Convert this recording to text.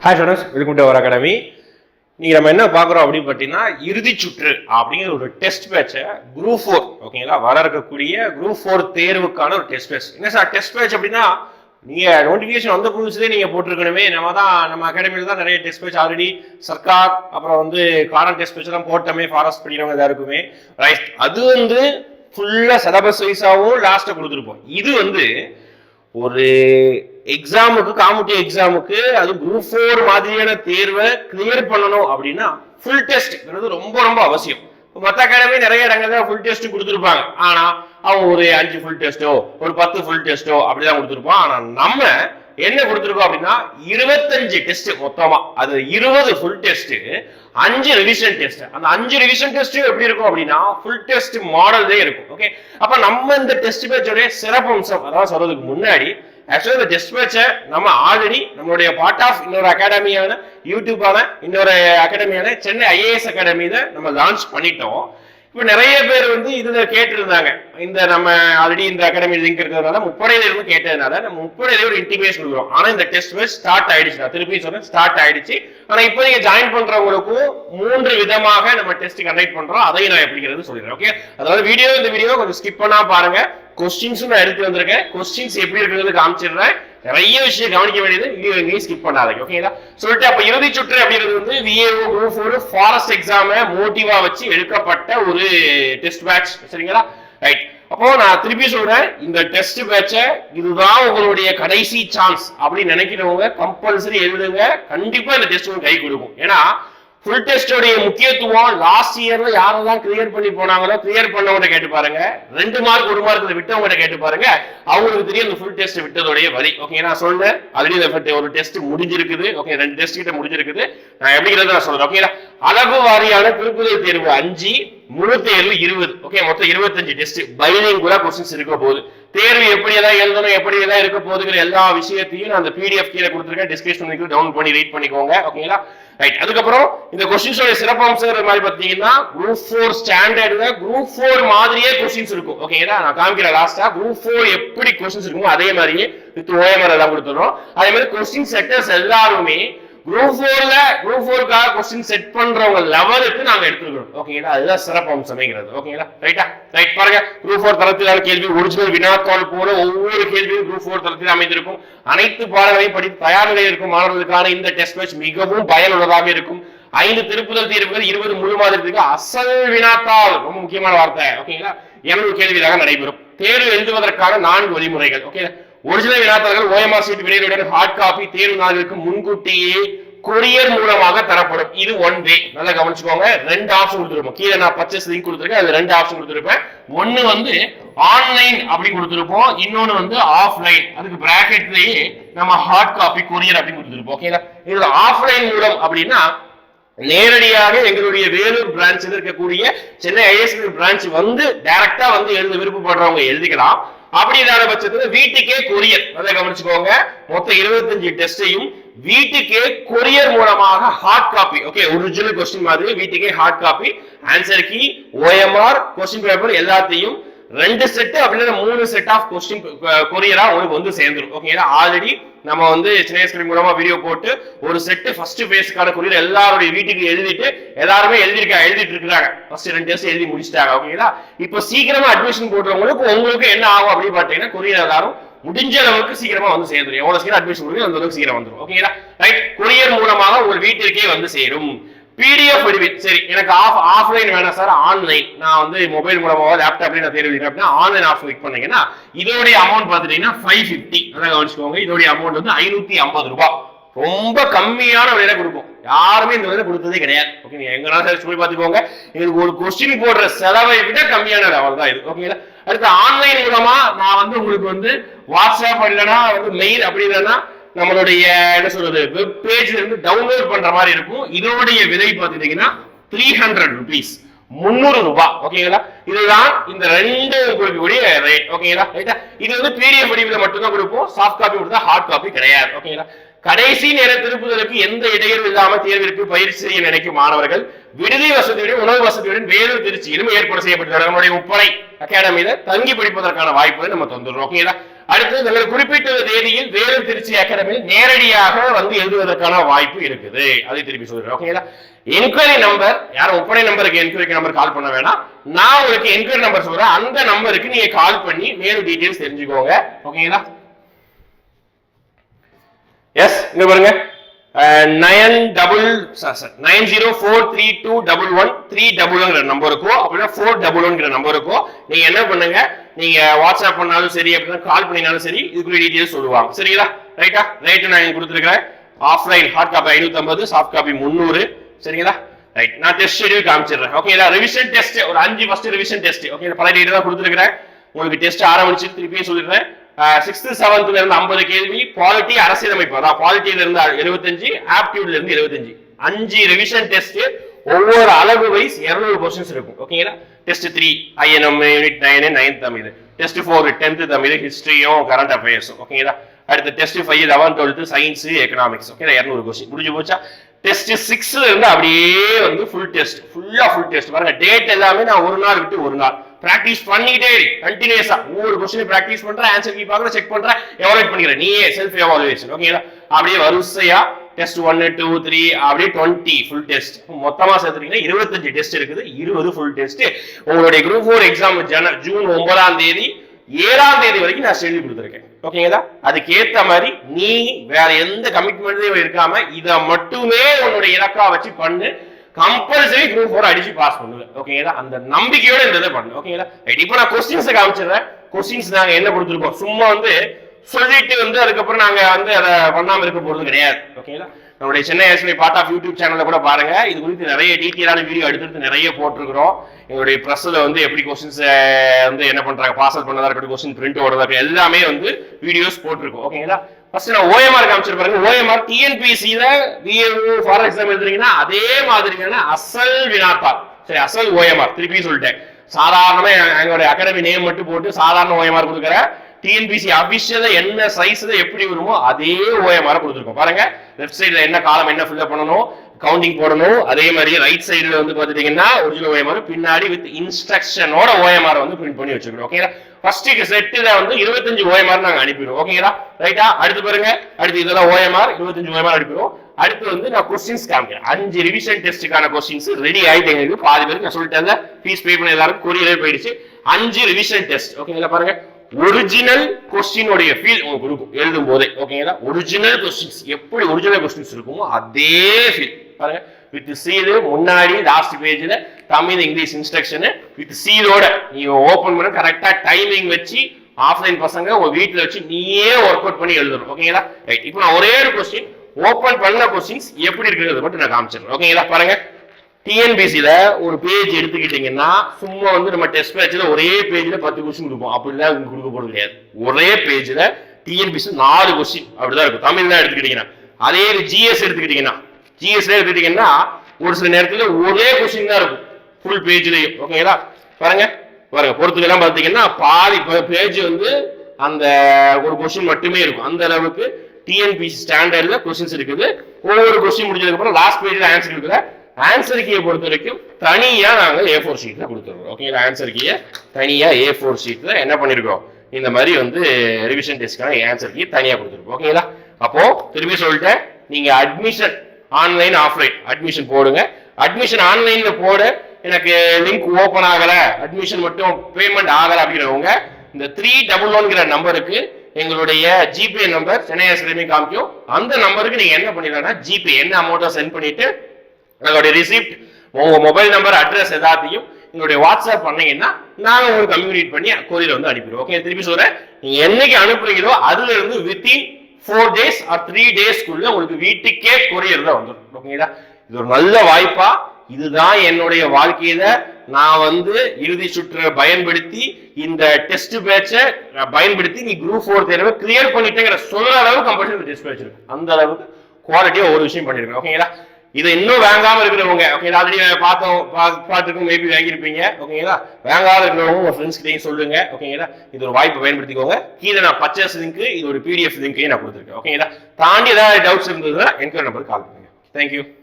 Hi students welcome to our academy நீங்கள் நம்ம என்ன பார்க்குறோம் அப்படின்னு பார்த்தீங்கன்னா இறுதி சுற்று அப்படிங்கிற ஒரு டெஸ்ட் பேட்சை குரூப் ஃபோர் ஓகேங்களா வர இருக்கக்கூடிய குரூப் ஃபோர் தேர்வுக்கான ஒரு டெஸ்ட் பேட்ச் என்ன சார் டெஸ்ட் பேட்ச் அப்படின்னா நீங்கள் நோட்டிஃபிகேஷன் வந்த புதுசுலேயே நீங்கள் போட்டிருக்கணுமே. நம்ம தான் நம்ம அகாடமியில் தான் நிறைய டெஸ்ட் பேட்ச் ஆல்ரெடி சர்க்கார் அப்புறம் வந்து காரன் டெஸ்ட் பேட்ச் போட்டோமே ஃபாரஸ்ட் படிக்கிறவங்க இதாக இருக்குமே ரைட் அது வந்து ஃபுல்லாக சிலபஸ் வைஸாகவும் லாஸ்ட்டை கொடுத்துருப்போம். இது வந்து ஒரு எக்ஸாமுக்கு காம்படிட்டிவ் எக்ஸாமுக்கு அது குரூப் ஃபோர் மாதிரியான தேர்வை கிளியர் பண்ணணும் அப்படின்னா ஃபுல் டெஸ்ட்ங்கிறது ரொம்ப ரொம்ப அவசியம். இப்போ மற்ற அகாடமி நிறைய இடங்கள்ல ஃபுல் டெஸ்ட் கொடுத்துருப்பாங்க. ஆனா அவங்க ஒரு அஞ்சு ஃபுல் டெஸ்ட்டோ ஒரு பத்து ஃபுல் டெஸ்ட்டோ அப்படிதான் கொடுத்துருப்பான் ஆனா நம்ம என்ன கொடுத்துருக்கோம் அப்படின்னா இருபத்தஞ்சு டெஸ்ட் மொத்தமா. அது இருபது ஃபுல் டெஸ்ட் அஞ்சு ரிவிஷன் டெஸ்ட் அந்த அஞ்சு ரிவிஷன் டெஸ்ட் எப்படி இருக்கும் அப்படின்னா ஃபுல் டெஸ்ட் மாடல்லே இருக்கும். ஓகே அப்ப நம்ம இந்த டெஸ்ட் பேட்சோடைய சிறப்பு அம்சம் அதாவது சொல்றதுக்கு முன்னாடி ஆக்சுவலி இந்த டெஸ்ட் பேட்சை நம்ம ஆல்ரெடி நம்மளுடைய பார்ட் ஆஃப் இன்னொரு அகாடமியான யூடியூப்பான இன்னொரு அகாடமியான சென்னை ஐஏஎஸ் அகாடமியில நம்ம லான்ச் பண்ணிட்டோம். இப்போ நிறைய பேர் வந்து இதில் கேட்டிருந்தாங்க. இந்த நம்ம ஆல்ரெடி இந்த அகாடமி லிங்க் இருக்கிறதுனால முப்படையில இருந்து கேட்டதுனால நம்ம முப்படையில ஒரு இன்டிமேஷன் கொடுக்குறோம் ஆனால் இந்த டெஸ்ட் பேட்ச் ஸ்டார்ட் ஆயிடுச்சு. நான் திருப்பி சொன்னேன் ஸ்டார்ட் ஆயிடுச்சு. ஆனால் இப்போ நீங்கள் ஜாயின் பண்றவங்களுக்கும் மூன்று விதமாக நம்ம டெஸ்ட் கண்டக்ட் பண்றோம். அதையும் நான் எப்படிங்கிறது சொல்லிடுறேன் ஓகே அதாவது வீடியோ இந்த வீடியோ கொஞ்சம் ஸ்கிப் பண்ணா பாருங்க. கொஸ்டின்ஸும் நான் எடுத்து வந்திருக்கேன். கொஸ்டின்ஸ் எப்படி இருக்கிறது காமிச்சிடுறேன். நிறைய விஷயம் கவனிக்க வேண்டியது. வீடியோ எங்கேயும் ஸ்கிப் பண்ணாதீங்க ஓகேங்களா சொல்லிட்டு அப்ப இறுதி சுற்று அப்படிங்கிறது வந்து விஏஓ குரூப் ஃபோர் ஃபாரஸ்ட் எக்ஸாம மோட்டிவா வச்சு எடுக்கப்பட்ட ஒரு டெஸ்ட் பேட்ச் சரிங்களா? ரைட் அப்போ நான் திருப்பி சொல்றேன் இந்த டெஸ்ட் பேட்சை இதுதான் உங்களுடைய கடைசி சான்ஸ் அப்படின்னு நினைக்கிறவங்க கம்பல்சரி எழுதுங்க. கண்டிப்பா இந்த டெஸ்ட் கை கொடுக்கும். ஏன்னா ஃபுல் டெஸ்டோடைய முக்கியத்துவம் லாஸ்ட் இயர்ல யாரெல்லாம் கிளியர் பண்ணி போனாங்களோ கிளியர் பண்ணவங்க கேட்டு பாருங்க. ரெண்டு மார்க் ஒரு மார்க் விட்டவங்க கேட்டு பாருங்க. அவங்களுக்கு தெரியும் இந்த ஃபுல் டெஸ்ட் விட்டதோடைய வரி ஓகே நான் சொன்னேன். ஆல்ரெடி ஒரு டெஸ்ட் முடிஞ்சிருக்குது. ஓகே ரெண்டு டெஸ்ட் கிட்ட முடிஞ்சிருக்குது. நான் எப்படிங்கிறத நான் சொல்றேன். ஓகேங்களா அளவு வாரியான திருப்புதல் தேர்வு அஞ்சு முழு தேர்வு இருபது. ஓகே மொத்தம் இருபத்தஞ்சு டெஸ்ட் பைலிங்குலா கொஸ்டின்ஸ் இருக்க போகுது. தேர்வு எப்படி எல்லாம் எழுதணும் எப்படி எல்லாம் இருக்க போகுதுங்கிற எல்லா விஷயத்தையும் நான் அந்த பிடிஎஃப் கீழே கொடுத்துருக்கேன். டிஸ்கிரிப்ஷன் லிங்க் பண்ணி ரீட் பண்ணிக்கோங்க. ஓகேங்களா ரைட் அதுக்கப்புறம் இந்த கொஸ்டின்ஸோட சிறப்பு அம்சங்கிற மாதிரி பார்த்தீங்கன்னா குரூப் ஃபோர் ஸ்டாண்டர்ட்ல குரூப் ஃபோர் மாதிரியே கொஸ்டின்ஸ் இருக்கும். ஓகேங்களா நான் காமிக்கிறேன் லாஸ்டா குரூப் ஃபோர் எப்படி கொஸ்டின்ஸ் இருக்குமோ அதே மாதிரியே வித் ஓஎம்ஆர் எல்லாம் கொடுத்துறோம் அதே மாதிரி கொஸ்டின் செக்டர்ஸ் எல்லாருமே குரூப் ஃபோர்ல குரூப் ஃபோருக்காக கொஸ்டின் செட் பண்றவங்க லெவலுக்கு நாங்க எடுத்துருக்கோம் ஓகேங்களா அதுதான் சிறப்பம்சமேங்கிறது ஓகேங்களா ரைட்டா ரைட் பாருங்க. குரூப் ஃபோர் தளத்திலான கேள்வி ஒரிஜினல் வினாத்தாள் போல ஒவ்வொரு கேள்வியும் குரூப் ஃபோர் தளத்தில் அமைந்திருக்கும். அனைத்து பாடங்களையும் படித்து தயார் நிலையில் இருக்கும் மாணவர்களுக்கான இந்த டெஸ்ட் மேட்ச் மிகவும் பயனுள்ளதாக இருக்கும். ஐந்து திருப்புதல் தீர்வுகள் இருபது முழு மாதிரத்துக்கு அசல் வினாத்தாள் ரொம்ப முக்கியமான வார்த்தை. ஓகேங்களா இருநூறு கேள்வியாக நடைபெறும். தேர்வு எழுதுவதற்கான நான்கு வழிமுறைகள். ஓகே ஒரிஜினல் வினாத்தாள்கள் ஓஎம்ஆர் சீட் விரைவுடன் ஹார்ட் காப்பி தேர்வு நாளுக்கு முன்கூட்டியே கொரியர் மூலமாக தரப்படும். இது ஒன் வே நல்லா கவனிச்சுக்கோங்க. ரெண்டு ஆப்ஷன் கொடுத்துருப்போம். கீழே நான் பர்ச்சேஸ் லிங்க் கொடுத்துருக்கேன். அது ரெண்டு ஆப்ஷன் கொடுத்துருப்பேன். ஒன்னு வந்து ஆன்லைன் அப்படி கொடுத்துருப்போம். இன்னொன்னு வந்து ஆஃப்லைன் அதுக்கு பிராக்கெட்லயே நம்ம ஹார்ட் காப்பி கொரியர் அப்படின்னு கொடுத்துருப்போம். ஓகேங்களா இதுல ஆஃப்லைன் மூலம் அப்படின்னா நேரடியாக எங்களுடைய வேலூர் பிரான்ச்சில் இருக்கக்கூடிய சென்னை ஐஎஸ்பி பிரான்ச் வந்து டைரக்டா வந்து எழுத விருப்பப்படுறவங்க எழுதிக்கலாம். அப்படி இல்லாத பட்சத்துல வீட்டுக்கே கொரியர். அதை கவனிச்சுக்கோங்க. மொத்தம் இருபத்தஞ்சு டெஸ்டையும் வீட்டுக்கே கொரியர் மூலமாக hard copy okay original question மாதிரி வீட்டுக்கே hard copy answer key OMR question paper எல்லாத்தையும் ரெண்டு செட் அப்படின்னா மூணு செட் ஆஃப் கொஸ்டின் கொரியரா உங்களுக்கு வந்து சேர்ந்துரும். ஓகேங்களா ஆல்ரெடி நம்ம வந்து சின்ன ஸ்கிரீன் மூலமா வீடியோ போட்டு ஒரு செட் ஃபர்ஸ்ட் ஃபேஸ்க்கான கொரியர் எல்லாருடைய வீட்டுக்கு எழுதிட்டு எல்லாருமே எழுதிருக்காங்க எழுதிட்டு இருக்காங்க ஃபர்ஸ்ட் ரெண்டு டெஸ்ட் எழுதி முடிச்சிட்டாங்க. ஓகேங்களா இப்போ சீக்கிரமா அட்மிஷன் போடுறவங்களுக்கு உங்களுக்கு என்ன ஆகும் அப்படின்னு பாத்தீங்கன்னா கொரியர் எல்லாரும் முடிஞ்ச அளவுக்கு சீக்கிரமா வந்து சேர்ந்துடும் எவ்வளவு சீக்கிரம் அட்மிஷன் கொடுங்க அந்த அளவுக்கு சீக்கிரம் வந்துடும் ஓகேங்களா ரைட் கொரியர் மூலமாக உங்கள் வீட்டிற்கே வந்து சேரும். பிடிஎஃப் வடிவில் சரி எனக்கு ஆஃப் ஆஃப்லைன் வேணாம் சார் ஆன்லைன் நான் வந்து மொபைல் மூலமாக லேப்டாப்லேயே நான் தேர்வு அப்படின்னா ஆன்லைன் ஆஃப் கிளிக் பண்ணீங்கன்னா இதோடைய அமௌண்ட் பார்த்துட்டீங்கன்னா ஃபைவ் ஃபிஃப்டி அதான் கவனிச்சுக்கோங்க இதோடைய அமௌண்ட் வந்து ஐநூத்தி ஐம்பது ரூபாய் ரொம்ப கம்மியான விலையில கொடுக்கும் யாருமே இந்த விலையில கொடுத்ததே கிடையாது. ஓகே நீங்க எங்கனாலும் சர்ச் பண்ணி பார்த்துக்கோங்க. இதுக்கு ஒரு கொஸ்டின் போடுற செலவை விட கம்மியான லெவல் தான் இது. ஓகேங்களா அடுத்து ஆன்லைன் மூலமா நான் வந்து உங்களுக்கு வந்து வாட்ஸ்அப் இல்லைன்னா வந்து மெயில் அப்படி இல்லைன்னா நம்மளுடைய என்ன சொல்றது வெப் பேஜ்ல இருந்து டவுன்லோட் பண்ற மாதிரி இருக்கும். இதோடைய விலை பார்த்துட்டீங்கன்னா த்ரீ ஹண்ட்ரட் ருபீஸ் முந்நூறு ரூபாய் ஓகேங்களா இதுதான் இந்த ரெண்டு கொடுக்கக்கூடிய ரேட் ஓகேங்களா ரைட்டா இது வந்து பிடிஎஃப் வடிவில் மட்டும்தான் கொடுப்போம். சாஃப்ட் காப்பி கொடுத்தா ஹார்ட் காப்பி கிடையாது. ஓகேங்களா கடைசி நேர திருப்புதலுக்கு எந்த இடையூறு இல்லாம தேர்விற்கு பயிற்சி செய்ய நினைக்கும் மாணவர்கள் விடுதி வசதியுடன் உணவு வசதியுடன் வேலூர் திருச்சியிலும் ஏற்பாடு செய்யப்பட்டுள்ளது நம்மளுடைய உப்பளை அகாடமியில தங்கி படிப்பதற்கான வாய்ப்புகளை நம்ம தந்துடுறோம். ஓகேங்களா அடுத்து நீங்கள் குறிப்பிட்ட தேதியில் வேறு திருச்சி அகாடமியில் நேரடியாக வந்து எழுதுவதற்கான வாய்ப்பு இருக்குது. அதை திருப்பி சொல்றேன். ஓகேங்களா என்கொயரி நம்பர் யாரும் ஒப்பனை நம்பருக்கு என்கொயரி நம்பர் கால் பண்ண வேணாம். நான் உங்களுக்கு என்கொயரி நம்பர் சொல்றேன். அந்த நம்பருக்கு நீங்க கால் பண்ணி மேலும் டீடைல்ஸ் தெரிஞ்சுக்கோங்க. ஓகேங்களா எஸ் இங்க பாருங்க. Nine double nine zero four three two double one three double ஒன்ங்கிற நம்பருக்கோ அப்படின்னா ஃபோர் டபுள் ஒன்ங்கிற நம்பருக்கோ நீங்க என்ன பண்ணுங்க? நீங்க வாட்ஸ்அப் பண்ணாலும் சரி அப்படின்னா கால் பண்ணினாலும் சரி இதுக்குரிய டீட்டெயில்ஸ் சொல்லுவாங்க. சரிங்களா? ரைட்டா ரைட்டு நான் இங்க கொடுத்துருக்கிறேன். ஆஃப்லைன் ஹார்ட் காப்பி ஐநூத்தி சாஃப்ட் காப்பி முந்நூறு. சரிங்களா? ரைட் நான் டெஸ்ட் ஷெடியூல் காமிச்சிடுறேன். ஓகே ரிவிஷன் டெஸ்ட் ஒரு அஞ்சு ஃபர்ஸ்ட் ரிவிஷன் டெஸ்ட் ஓகே பல டேட் தான் கொடுத்துருக்கிறேன். உங்களுக்கு டெஸ்ட் ஆரம்பிச்சு திருப்பியும் சொல்லிடுறேன். சிக்ஸ்த் செவன்த்ல இருந்து ஐம்பது கேள்வி. குவாலிட்டி அரசியலமைப்பு. அதான் குவாலிட்டியில இருந்து எழுபத்தஞ்சு ஆப்டியூட்ல இருந்து எழுபத்தஞ்சு அஞ்சு ரிவிஷன் டெஸ்ட் ஒவ்வொரு அளவு வைஸ் இரநூறு கொஸ்டின்ஸ் இருக்கும். ஓகேங்களா test three INM unit nine ninth Tamil. Test four tenth Tamil ஹிஸ்ட்ரியும் current அஃபேர்ஸும் ஓகேங்களா அடுத்து test five eleven twelfth science economics okay இரநூறு கொஸ்டின் முடிஞ்சு போச்சா? டெஸ்ட் சிக்ஸ்ல இருந்து அப்படியே வந்து ஃபுல் டெஸ்ட் ஃபுல்லா ஃபுல் டெஸ்ட் பாருங்க டேட் எல்லாமே நான் ஒரு நாள் விட்டு ஒரு நாள். பிராக்டிஸ் பண்ணிக்கிட்டே கண்டினியூஸா ஒவ்வொரு கொஸ்டின் பிராக்டிஸ் பண்றேன் ஆன்சர் கீ பாக்குறேன் செக் பண்றேன் எவாலுவேட் பண்ணிக்கிறேன். நீயே செல்ஃப் எவாலுவேஷன் ஓகேங்களா அப்படியே வரிசையா டெஸ்ட் ஒன்னு டூ த்ரீ அப்படியே டுவெண்ட்டி ஃபுல் டெஸ்ட் மொத்தமா சேர்த்துட்டீங்கன்னா இருபத்தஞ்சு டெஸ்ட் இருக்குது. இருபது ஃபுல் டெஸ்ட் உங்களுடைய குரூப் ஃபோர் எக்ஸாம் ஜன ஜூன் ஒன்பதாம் தேதி ஏழாம் தேதி வரைக்கும் நான் செஞ்சு கொடுத்துருக்கேன். ஓகேங்களா அதுக்கு ஏத்த மாதிரி நீ வேற எந்த கமிட்மெண்ட்லயும் இருக்காம இதை மட்டுமே உன்னுடைய இலக்கா வச்சு பண்ணு. கம்பல்சரி குரூப் ஃபோர் அடிச்சு பாஸ் பண்ணுவேன் ஓகேங்களா அந்த நம்பிக்கையோட இந்த இதை பண்ணு. ஓகேங்களா இப்போ நான் கொஸ்டின்ஸை காமிச்சிடுறேன். கொஸ்டின்ஸ் நாங்க என்ன கொடுத்துருக்கோம்? சும்மா வந்து சொல்லிட்டு வந்து அதுக்கப்புறம் நாங்க வந்து அதை பண்ணாம இருக்க போறது கிடையாது. ஓகேங்களா நம்மளுடைய Chennai SP part of YouTube சேனல்ல கூட பாருங்க. இது குறித்து நிறைய டீட்டெயிலான வீடியோ எடுத்துட்டு நிறைய போட்டிருக்கிறோம். எங்களுடைய ப்ரெஸ்ல வந்து எப்படி கொஸ்டின்ஸ் வந்து என்ன பண்றாங்க பார்சல் பண்ணதா இருக்கட்டும் கொஸ்டின் பிரிண்ட் ஓடுறதா இருக்கட்டும் எல்லாமே வந்து வீடியோஸ் போட்டிருக்கோம். ஓகேங்களா ஃபர்ஸ்ட் நான் ஓஎம்ஆர் காமிச்சிருப்பாருங்க ஓஎம்ஆர் டிஎன்பிசியில விஏஓ ஃபார் எக்ஸாம் எழுதுறீங்கன்னா அதே மாதிரியான அசல் வினாத்தாள். சரி அசல் ஓஎம்ஆர் திருப்பி சொல்லிட்டேன். சாதாரணமா எங்களுடைய அகாடமி நேம் மட்டும் போட்டு சாதாரண ஓஎம்ஆர் கொடுக்குறேன் டிஎன்பிசி அபிஷியல என்ன சைஸ்ல எப்படி வருமோ அதே ஓஎம்ஆர் கொடுத்துருக்கோம். பாருங்க லெஃப்ட் சைடுல என்ன காலம் என்ன ஃபில்அப் பண்ணணும் கவுண்டிங் போடணும் அதே மாதிரி ரைட் சைடுல வந்து பாத்துட்டீங்கன்னா ஒரிஜினல் ஓஎம்ஆர் பின்னாடி வித் இன்ஸ்ட்ரக்ஷனோட ஓஎம்ஆர் வந்து பிரிண்ட் பண்ணி வச்சுக்கணும். ஓகேங்களா ஃபர்ஸ்ட் செட்டுல வந்து இருபத்தஞ்சு ஓஎம்ஆர் நாங்க அனுப்பிடுவோம். ஓகேங்களா ரைட்டா அடுத்து பாருங்க. அடுத்து இதெல்லாம் ஓஎம்ஆர் இருபத்தஞ்சு ஓஎம்ஆர் அனுப்பிடுவோம். அடுத்து வந்து நான் கொஸ்டின்ஸ் காமிக்கிறேன். அஞ்சு ரிவிஷன் டெஸ்ட்டுக்கான கொஸ்டின்ஸ் ரெடி ஆயிட்டு எங்களுக்கு பாதி பேருக்கு நான் சொல்லிட்டேன் ஃபீஸ் பே பண்ண எல்லாரும் கொரியரே போயிடுச்சு. அஞ்சு ரிவிஷன் டெஸ்ட் ஓகேங்களா பாருங்க. ஒரிஜினல் கொஸ்டினுடைய ஃபீல் உங்களுக்கு இருக்கும் எழுதும் போதே ஓகேங்களா ஒரிஜினல் கொஸ்டின்ஸ் எப்படி ஒரிஜினல் கொஸ்டின்ஸ் இருக்குமோ அதே ஃபீல் பாருங்க. வித் சீலு முன்னாடி லாஸ்ட் பேஜ்ல தமிழ் இங்கிலீஷ் இன்ஸ்ட்ரக்ஷனு வித் சீலோட நீ ஓப்பன் பண்ண கரெக்டா டைமிங் வச்சு ஆஃப்லைன் பசங்க உங்க வீட்டில் வச்சு நீயே ஒர்க் அவுட் பண்ணி எழுதணும். ஓகேங்களா ரைட் இப்போ நான் ஒரே ஒரு கொஸ்டின் ஓப்பன் பண்ண கொஸ்டின்ஸ் எப்படி இருக்குங்கிறத மட்டும் நான் காமிச்சிடுறேன். ஓகேங்களா பாருங்க. டிஎன்பிசியில ஒரு பேஜ் எடுத்துக்கிட்டீங்கன்னா சும்மா வந்து நம்ம டெஸ்ட் பேஜ்ல ஒரே பேஜ்ல பத்து கொஸ்டின் கொடுப்போம். அப்படிலாம் உங்களுக்கு கொடுக்க போறது கிடையாது. ஒரே பேஜ்ல டிஎன்பிசி நாலு கொஸ்டின் அப்படிதான் இருக்கும். தமிழ் தான் எடுத்துக்கிட்டீங்கன்னா. அதே ஜிஎஸ் எடுத்துக்கிட்டீங்கன்னா ஜிஎஸ்ல எடுத்துக்கிட்டீங்கன்னா ஒரு சில நேரத்துல ஒரே கொஸ்டின் தான் இருக்கும். ஃபுல் பேஜ்லயும் ஓகேங்களா பாருங்க. பாருங்க. பொறுத்துக்கெல்லாம் பார்த்தீங்கன்னா பாதி பேஜ் வந்து அந்த ஒரு கொஸ்டின் மட்டுமே இருக்கும். அந்த அளவுக்கு டிஎன்பிசி ஸ்டாண்டர்ட்ல கொஸ்டின்ஸ் இருக்குது. ஒவ்வொரு கொஸ்டின் முடிஞ்சதுக்கு அப்புறம் லாஸ்ட் பேஜ்ல ஆன்சர் இருக்கிற ஆன்சர் கீயை பொறுத்த வரைக்கும் தனியாக நாங்கள் ஏ ஃபோர் ஷீட்ல கொடுத்துருக்கோம். ஓகேங்களா ஆன்சர் கீயை தனியாக ஏ ஃபோர் ஷீட்ல என்ன பண்ணியிருக்கோம் இந்த மாதிரி வந்து ரிவிஷன் டெஸ்ட்க்கான ஆன்சர் கீ தனியாக கொடுத்துருக்கோம். ஓகேங்களா அப்போது திரும்பி சொல்லிட்டேன். நீங்கள் அட்மிஷன் ஆன்லைன் ஆஃப்லைன் அட்மிஷன் போடுங்க. அட்மிஷன் ஆன்லைனில் போட எனக்கு லிங்க் ஓப்பன் ஆகலை. அட்மிஷன் மட்டும் பேமெண்ட் ஆகலை அப்படிங்கிறவங்க இந்த த்ரீ டபுள் ஒன்கிற நம்பருக்கு எங்களுடைய ஜிபே நம்பர் சென்னை எஸ்எல்எமி காமிக்கும் அந்த நம்பருக்கு நீங்கள் என்ன பண்ணிடலாம்னா ஜிபே என்ன அமௌண்ட்டை சென்ட் பண்ணிவிட்டு உங்களுடைய ரிசிப்ட் உங்க மொபைல் நம்பர் அட்ரஸ் எல்லாத்தையும் எங்களுடைய வாட்ஸ்அப் பண்ணீங்கன்னா நாங்க உங்களுக்கு கம்யூனிகேட் பண்ணி கொரியர் வந்து அனுப்பிடுவோம். ஓகே திருப்பி சொல்றேன். நீங்க என்னைக்கு அனுப்புறீங்களோ அதுல இருந்து within four days or three டேஸ்க்குள்ள உங்களுக்கு வீட்டுக்கே கொரியர் தான் வந்துடும் ஓகேங்களா இது ஒரு நல்ல வாய்ப்பா. இதுதான் என்னுடைய வாழ்க்கையில நான் வந்து இறுதி சுற்று பயன்படுத்தி இந்த டெஸ்ட் பேட்சை பயன்படுத்தி நீ குரூப் ஃபோர் தேர்வை கிளியர் பண்ணிட்டேங்கிற சொல்ற அளவுக்கு கம்பல்சரி டெஸ்ட் பேட்ச் இருக்கு. அந்த அளவுக்கு குவாலிட்டியா ஒரு விஷயம் பண்ணிருக்கேன். ஓகேங்களா இதை இன்னும் வாங்காம இருக்கிறவங்க ஓகே ஆல்ரெடி பார்த்தோம் பார்த்துருக்கோம் மேபி வாங்கியிருப்பீங்க ஓகேங்களா வாங்காத இருக்கிறவங்க உங்க ஃப்ரெண்ட்ஸ் கிட்டையும் சொல்லுங்க ஓகேங்களா இது ஒரு வாய்ப்பு பயன்படுத்திக்கோங்க. கீழே நான் பர்ச்சேஸ் லிங்க் இது ஒரு பிடிஎஃப் லிங்கையும் நான் கொடுத்துருக்கேன் ஓகேங்களா தாண்டி ஏதாவது டவுட்ஸ் இருந்ததுன்னா என்கொயரி நம்பருக்கு கால் பண்ணுங்க. தேங்க்யூ